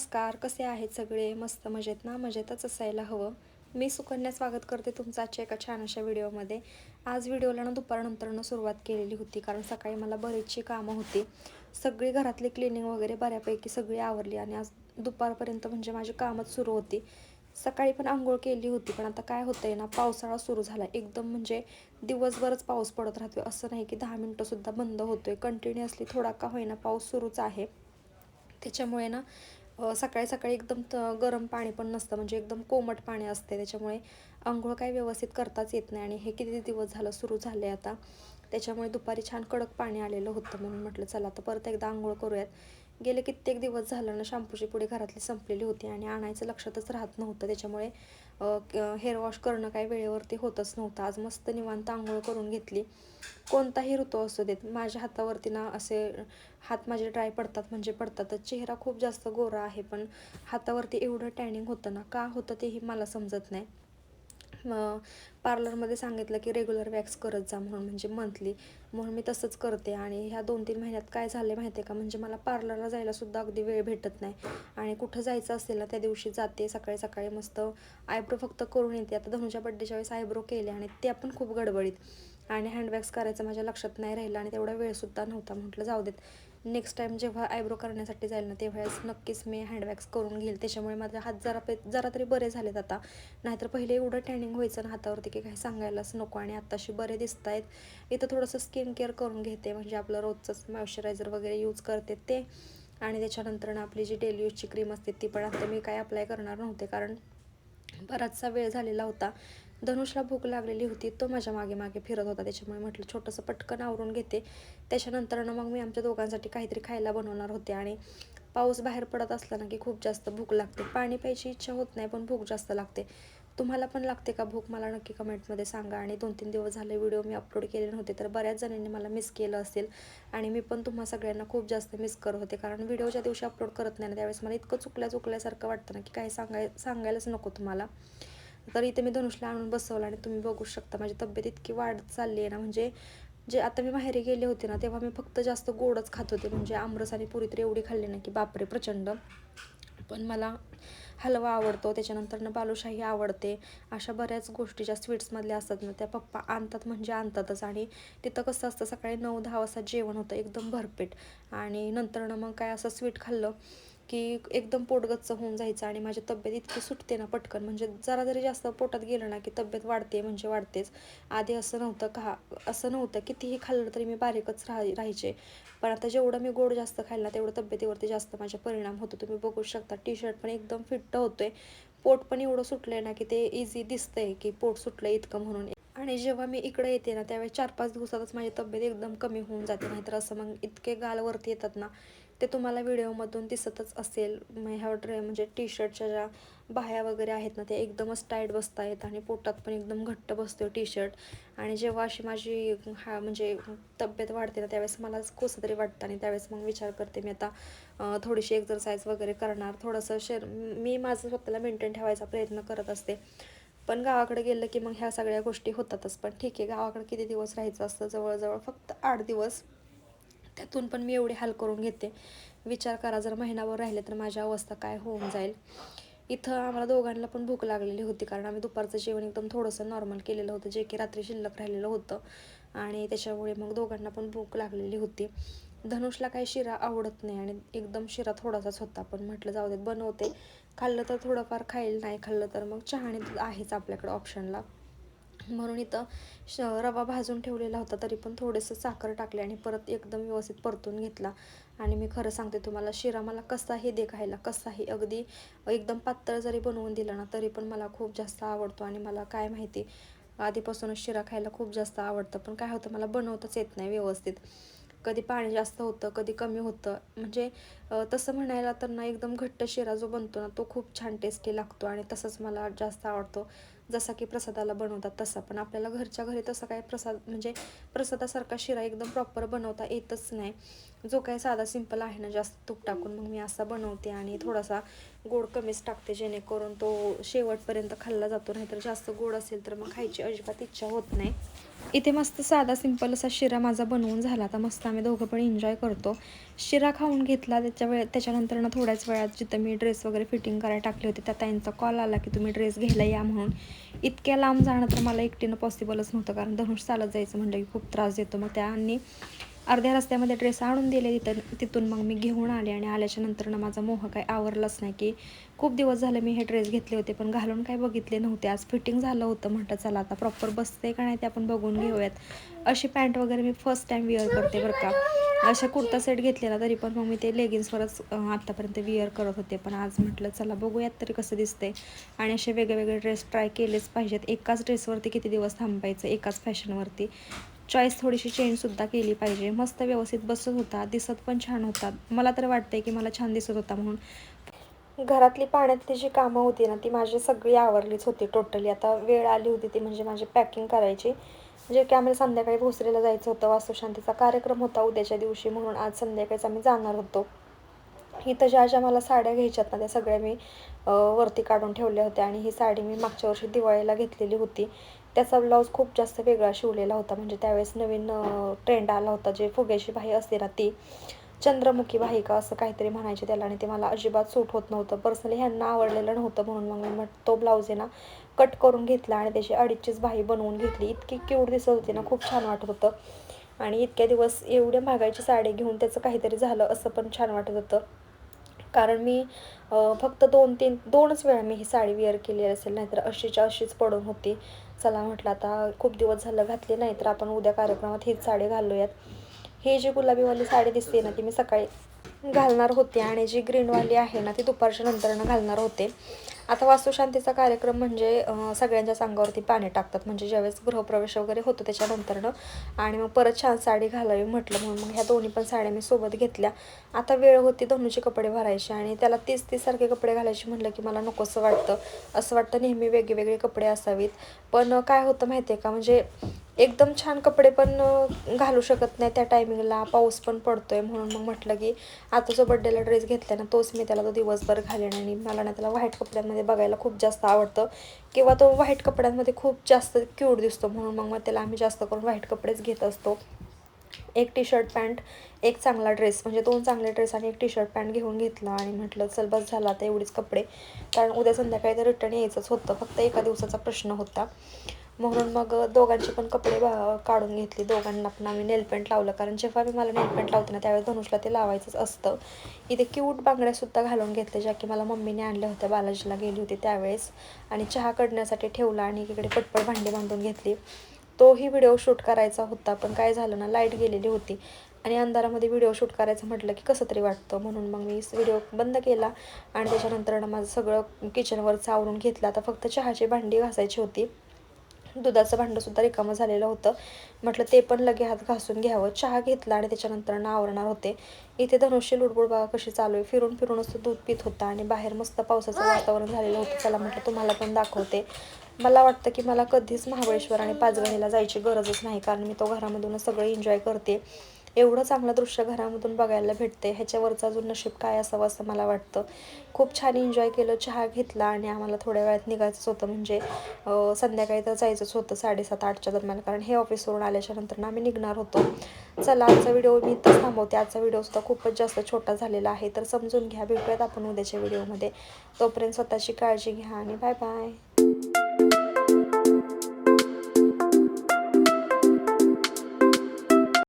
नमस्कार कसे आहेत सगळे? मस्त मजेत ना? मजेतच असायला हवं. मी सुकन्या स्वागत करते तुमचं आजच्या एका छान अशा व्हिडिओमध्ये. आज व्हिडिओला ना दुपारनंतरनं सुरुवात केलेली होती कारण सकाळी मला बरीचशी कामं होती. सगळी घरातली क्लिनिंग वगैरे बऱ्यापैकी सगळी आवरली आणि आज दुपारपर्यंत म्हणजे माझी कामच सुरू होती. सकाळी पण आंघोळ केली होती पण आता काय होतंय ना पावसाळा सुरू झाला. एकदम म्हणजे दिवसभरच पाऊस पडत राहतोय. असं नाही की दहा मिनटंसुद्धा बंद होतोय. कंटिन्युअसली थोडा का होईना पाऊस सुरूच आहे. त्याच्यामुळे ना सकाळी सकाळी एकदम गरम पाणी पण नसतं. म्हणजे एकदम कोमट पाणी असते. त्याच्यामुळे आंघोळ काही व्यवस्थित करताच येत नाही. आणि हे किती दिवस झालं सुरू झाले आता. त्याच्यामुळे दुपारी छान कडक पाणी आलेलं होतं म्हणून म्हटलं चला आता परत एकदा आंघोळ करूयात. गेले कित्येक दिवस झालं ना शॅम्पूची पुढे घरातली संपलेली होती आणि आणायचं लक्षातच राहत नव्हतं. त्याच्यामुळे हेअर वॉश करणं काही वेळेवरती होतच नव्हतं. आज मस्त निवांत आंघोळ करून घेतली. कोणताही ऋतू असू देत माझ्या हातावरती ना असे हात माझे ड्राय पडतात म्हणजे पडतातच. चेहरा खूप जास्त गोरा आहे पण हातावरती एवढं टॅनिंग होतं ना का होतं तेही मला समजत नाही. पार्लरमध्ये सांगितलं की रेग्युलर वॅक्स करत जा म्हणून म्हणजे मंथली म्हणून मी तसंच करते. आणि ह्या दोन तीन महिन्यात काय झालं माहिती आहे का? म्हणजे मला पार्लरला जायला सुद्धा अगदी वेळ भेटत नाही. आणि कुठं जायचं असेल ना त्या दिवशी जाते. सकाळी सकाळी मस्त आयब्रो फक्त करून येते. आता धनुच्या बड्डेच्या वेळेस आयब्रो केले आणि ते पण खूप गडबडीत. आणि हँडवॅक्स करायचं माझ्या लक्षात नाही राहिलं आणि तेवढा वेळसुद्धा नव्हता. म्हटलं जाऊ देत. नेक्स्ट टाईम जेव्हा आयब्रो करण्यासाठी जाईल ना तेव्हाच नक्कीच मी हँडवॅक्स करून घेईल. त्याच्यामुळे माझे हात जरा पे जरा तरी बरे झालेत आता. नाहीतर पहिले एवढं टॅनिंग व्हायचं ना हातावरती की काही सांगायलाच नको आणि आत्ताशी बरे दिसत आहेत इथं थोडंसं स्किन केअर करून घेते म्हणजे आपलं रोजचंच मॉइश्चरायझर वगैरे यूज करते ते. आणि त्याच्यानंतर आपली जी डेली यूजची क्रीम असते ती पण आता मी काय अप्लाय करणार नव्हते कारण बराचसा वेळ झालेला होता. धनुषला भूक लागलेली होती तो माझ्या मागे मागे फिरत होता. त्याच्यामुळे म्हटलं छोटंसं पटकन आवरून घेते. त्याच्यानंतरनं मग मी आमच्या दोघांसाठी काहीतरी खायला बनवणार होते. आणि पाऊस बाहेर पडत असला ना की खूप जास्त भूक लागते. पाणी प्यायची इच्छा होत नाही पण भूक जास्त लागते. तुम्हाला पण लागते का भूक? मला नक्की कमेंटमध्ये सांगा. आणि दोन तीन दिवस झाले व्हिडिओ मी अपलोड केले नव्हते तर बऱ्याच जणांनी मला मिस केलं असेल. आणि मी पण तुम्हा सगळ्यांना खूप जास्त मिस करत होते कारण व्हिडिओ ज्या दिवशी अपलोड करत नाही ना त्यावेळेस मला इतकं चुकल्या चुकल्यासारखं वाटतं ना की काही सांगाय सांगायलाच नको तुम्हाला. तर इथे मी धनुषला आणून बसवलं आणि तुम्ही बघू शकता माझी तब्येत इतकी वाढत चालली आहे ना. म्हणजे जे आता मी बाहेर गेले होते ना तेव्हा मी फक्त जास्त गोडच खात होते. म्हणजे आमरस आणि पुरी तर एवढी खाल्ली ना की बापरे प्रचंड. पण मला हलवा आवडतो त्याच्यानंतरनं बालुशाही आवडते. अशा बऱ्याच गोष्टी ज्या स्वीट्समधल्या असतात ना त्या पप्पा आणतात म्हणजे आणतातच. आणि तिथं कसं असतं सकाळी नऊ दहा वाजता जेवण होतं एकदम भरपेट. आणि नंतरनं मग काय असं स्वीट खाल्लं की एकदम पोटगच्च होऊन जायचं आणि माझी तब्येत इतकी सुटते ना पटकन. म्हणजे जरा जरी जास्त पोटात गेलं ना की तब्येत वाढते म्हणजे वाढतेच. आधी असं नव्हतं का असं नव्हतं कितीही खाल्लं तरी मी बारीकच राह राहायचे. पण आता जेवढं मी गोड जास्त खायला तेवढं तब्येतीवरती जास्त माझे परिणाम होतो. तुम्ही बघू शकता टी शर्ट पण एकदम फिट्ट होतोय. पोट पण एवढं सुटलंय ना की ते इझी दिसतंय की पोट सुटलं इतकं म्हणून. आणि जेव्हा मी इकडे येते ना त्यावेळेस चार पाच दिवसातच माझी तब्येत एकदम कमी होऊन जाते. नाहीतर असं मग इतके गालवरती येतात ना ते तुम्हाला व्हिडिओमधून दिसतच असेल. ह्या ड्रे म्हणजे टी शर्टच्या ज्या बाह्या वगैरे आहेत ना ते एकदमच टाईट बसत आहेत आणि पोटात पण एकदम घट्ट बसतो टी शर्ट आणि जेव्हा अशी माझी हा म्हणजे तब्येत वाढते ना त्यावेळेस मला कसं तरी वाटतं आणि त्यावेळेस मग विचार करते मी आता थोडीशी एक्झरसाईज वगैरे करणार. थोडंसं शर मी माझं स्वतःला मेंटेन ठेवायचा प्रयत्न करत असते. पण गावाकडे गेलं की मग ह्या सगळ्या गोष्टी होतातच. पण ठीक आहे गावाकडे किती दिवस राहायचं असतं? जवळजवळ फक्त आठ दिवस. त्यातून पण मी एवढे हाल करून घेते. विचार करा जर महिनाभर राहिले तर माझी अवस्था काय होऊन जाईल. इथं आम्हाला दोघांना पण भूक लागलेली होती कारण आम्ही दुपारचं जेवण एकदम थोडंसं नॉर्मल केलेलं होतं जे की रात्री शिल्लक राहिलेलं होतं. आणि त्याच्यामुळे मग दोघांना पण भूक लागलेली होती. धनुषला काही शिरा आवडत नाही आणि एकदम शिरा थोडासाच होता पण म्हटलं जाऊ देत बनवते. खाल्लं तर थोडंफार खाईल नाही खाल्लं तर मग चहाने आहेच आपल्याकडं ऑप्शनला म्हणून इथं श रवा भाजून ठेवलेला होता तरी पण थोडंसं साखर टाकले आणि परत एकदम व्यवस्थित परतून घेतला. आणि मी खरं सांगते तुम्हाला शिरा मला कसाही दे खायला कसाही अगदी एकदम पातळ जरी बनवून दिला ना तरी पण मला खूप जास्त आवडतो आणि मला काय माहिती आधीपासूनच शिरा खायला खूप जास्त आवडतं. पण काय होतं मला बनवताच येत नाही व्यवस्थित. कधी पाणी जास्त होतं कधी कमी होतं. म्हणजे तसं म्हणायला तर ना एकदम घट्ट शिरा जो बनतो ना तो खूप छान टेस्टी लागतो आणि तसंच मला जास्त आवडतो. जसा की प्रसादाला बनवतात तसा. पण आपल्याला घरच्या घरी तसा काय प्रसाद म्हणजे प्रसादासारखा शिरा एकदम प्रॉपर बनवता येतच नाही. जो काय साधा सिंपल आहे ना जास्त तूप टाकून मग मी असा बनवते आणि थोडासा गोड कमीच टाकते जेणेकरून तो शेवटपर्यंत खाल्ला जातो. नाहीतर जास्त गोड असेल तर मग खायची अजिबात इच्छा होत नाही. इथे मस्त साधा सिंपल असा शिरा माझा बनवून झाला. आता मस्त आम्ही दोघं पण एन्जॉय करतो. शिरा खाऊन घेतला त्याच्या वेळ त्याच्यानंतर ना थोड्याच वेळात जिथं मी ड्रेस वगैरे फिटिंग करायला टाकले होते त्या ताईंचा कॉल आला की तुम्ही ड्रेस घ्यायला या म्हणून. इतक्या लांब जाणं तर मला एकटीनं पॉसिबलच नव्हतं कारण धनुष चालत जायचं म्हटलं की खूप त्रास देतो मग त्या. आणि अर्ध्या रस्त्यामध्ये ड्रेस आणून दिले तिथं तिथून मग मी घेऊन आले आणि आल्याच्यानंतर माझा मोह काही आवरलाच नाही की खूप दिवस झाले मी हे ड्रेस घेतले होते पण घालून काही बघितले नव्हते. आज फिटिंग झालं होतं म्हटलं चला आता प्रॉपर बसते का नाही ते आपण बघून घेऊयात. अशी पॅन्ट वगैरे मी फर्स्ट टाईम विअर करते बरं का. अशा कुर्ता सेट घेतलेला तरी पण मग मी ते लेगिन्सवरच आत्तापर्यंत विअर करत होते. पण आज म्हटलं चला बघूयात तरी कसं दिसते आणि असे वेगळे वेगळे ड्रेस ट्राय केलेच पाहिजेत. एकाच ड्रेसवरती किती दिवस थांबायचं? एकाच फॅशनवरती चॉईस थोडीशी चेंजसुद्धा केली पाहिजे. मस्त व्यवस्थित बसत होता दिसत पण छान होता. मला तर वाटतंय की मला छान दिसत होता म्हणून. घरातली पाण्यातली जी कामं होती ना ती माझी सगळी आवरलीच होती टोटली आता वेळ आली होती ती म्हणजे माझी पॅकिंग करायची. जे की आम्हाला संध्याकाळी भोसरीला जायचं होतं वास्तुशांतीचा कार्यक्रम होता उद्याच्या दिवशी म्हणून आज संध्याकाळीच आम्ही जाणार होतो. इथं ज्या ज्या मला साड्या घ्यायच्यात ना त्या सगळ्या मी वरती काढून ठेवल्या होत्या. आणि ही साडी मी मागच्या वर्षी दिवाळीला घेतलेली होती. त्याचा ब्लाऊज खूप जास्त वेगळा शिवलेला होता. म्हणजे त्यावेळेस नवीन ट्रेंड आला होता जे फुग्याची बाही असते ना ती. चंद्रमुखी बाहिका असं काहीतरी म्हणायचे त्याला आणि ते मला अजिबात सूट होत नव्हतं. पर्सनली ह्यांना आवडलेलं नव्हतं म्हणून मग मी तो ब्लाऊज आहे ना कट करून घेतला आणि त्याची अडीचचीच बाही बनवून घेतली. इतकी क्यूट दिसत होती ना खूप छान वाटत होतं. आणि इतक्या दिवस एवढ्या महागाईची साडी घेऊन त्याचं काहीतरी झालं असं पण छान वाटत होतं. कारण मी फक्त दोन तीन दोनच वेळा मी ही साडी वेअर केली असेल नाहीतर अशीच्या अशीच पडून होती. चला म्हटलं आता खूप दिवस झालं घातली नाही तर आपण उद्या कार्यक्रमात हीच साडी घालूयात. ही जी गुलाबीवाली साडी दिसते ना ती मी सकाळी घालणार होते आणि जी ग्रीनवाली आहे ना ती दुपारच्या नंतरनं घालणार होते. आता वास्तुशांतीचा कार्यक्रम म्हणजे सगळ्यांच्या सांगावरती पाणी टाकतात. म्हणजे ज्यावेळेस गृहप्रवेश वगैरे होतो त्याच्यानंतरनं आणि मग परत छान साडी घालावी म्हटलं म्हणून मग ह्या दोन्ही पण साड्या मी सोबत घेतल्या. आता वेळ होती धनुचे कपडे भरायचे आणि त्याला तीस तीस सारखे कपडे घालायचे म्हटलं की मला नकोसं वाटतं. असं वाटतं नेहमी वेगळे कपडे असावीत. पण काय होतं माहिती आहे का? म्हणजे एकदम छान कपडे पण घालू शकत नाही त्या टायमिंगला पाऊस पण पडतो आहे म्हणून मग म्हटलं की आता जो बड्डेला ड्रेस घेतला ना तोच मी त्याला तो दिवसभर घालेन आणि मला ना त्याला व्हाईट कपड्यांमध्ये बघायला खूप जास्त आवडतं. किंवा तो व्हाईट कपड्यांमध्ये खूप जास्त क्यूट दिसतो म्हणून मग मग त्याला आम्ही जास्त करून व्हाईट कपडेच घेत असतो. एक टी शर्ट पॅन्ट एक चांगला ड्रेस म्हणजे दोन चांगले ड्रेस आणि एक टी शर्ट पॅन्ट घेऊन घेतला आणि म्हटलं चल बस झाला आता एवढीच कपडे. कारण उद्या संध्याकाळी तर रिटर्न यायचंच होतं. फक्त एका दिवसाचा प्रश्न होता. म्हणून मग दोघांचे पण कपडे काढून घेतले. दोघांना पण आम्ही नेलपेंट लावलं. कारण जेव्हा मी मला नेलपेंट लावते ना त्यावेळेस धनुषला ते लावायचंच असतं. इथे क्यूट बांगड्यासुद्धा घालून घेतले ज्या की मला मम्मीने आणल्या होत्या. बालाजीला गेली होती त्यावेळेस. आणि चहा कडण्यासाठी ठेवला आणि इकडे पटपट भांडी बांधून घेतली. तोही व्हिडिओ शूट करायचा होता पण काय झालं ना लाइट गेलेली होती. आणि अंधारामध्ये व्हिडिओ शूट करायचं म्हटलं की कसं तरी वाटतं. म्हणून मग मी व्हिडिओ बंद केला. आणि त्याच्यानंतर माझं सगळं किचनवर चावरून घेतलं. आता फक्त चहाची भांडी घासायची होती. दुधाचं भांडंसुद्धा रिकामं झालेलं होतं. म्हटलं ते पण लगे हात घासून घ्यावं. चहा घेतला आणि त्याच्यानंतर ना आवरणार होते. इथे धनुष्य लुडबुड बाबा कशी चालू आहे. फिरून फिरूनच तो दूध पित होता आणि बाहेर मस्त पावसाचं वातावरण झालेलं होतं. त्याला म्हटलं तुम्हाला पण दाखवते. मला वाटतं की मला कधीच महाबळेश्वर आणि पाचगणीला जायची गरजच नाही. कारण मी तो घरामधूनच सगळं एन्जॉय करते. एवढं चांगलं दृश्य घरामधून बघायला भेटते. ह्याच्यावरचं अजून नशीब काय असावं असं मला वाटतं. खूप छान एन्जॉय केलं चहा घेतला आणि आम्हाला थोड्या वेळात निघायचंच होतं. म्हणजे संध्याकाळी तर जायचंच होतं साडेसात आठच्या दरम्यान. कारण हे ऑफिसवरून आल्याच्यानंतर आम्ही निघणार होतो. चला आजचा व्हिडिओ मी इथंच थांबवते. आजचा व्हिडिओसुद्धा खूपच जास्त छोटा झालेला आहे. तर समजून घ्या. भेटूयात आपण उद्याच्या व्हिडिओमध्ये तोपर्यंत स्वतःची काळजी घ्या आणि बाय बाय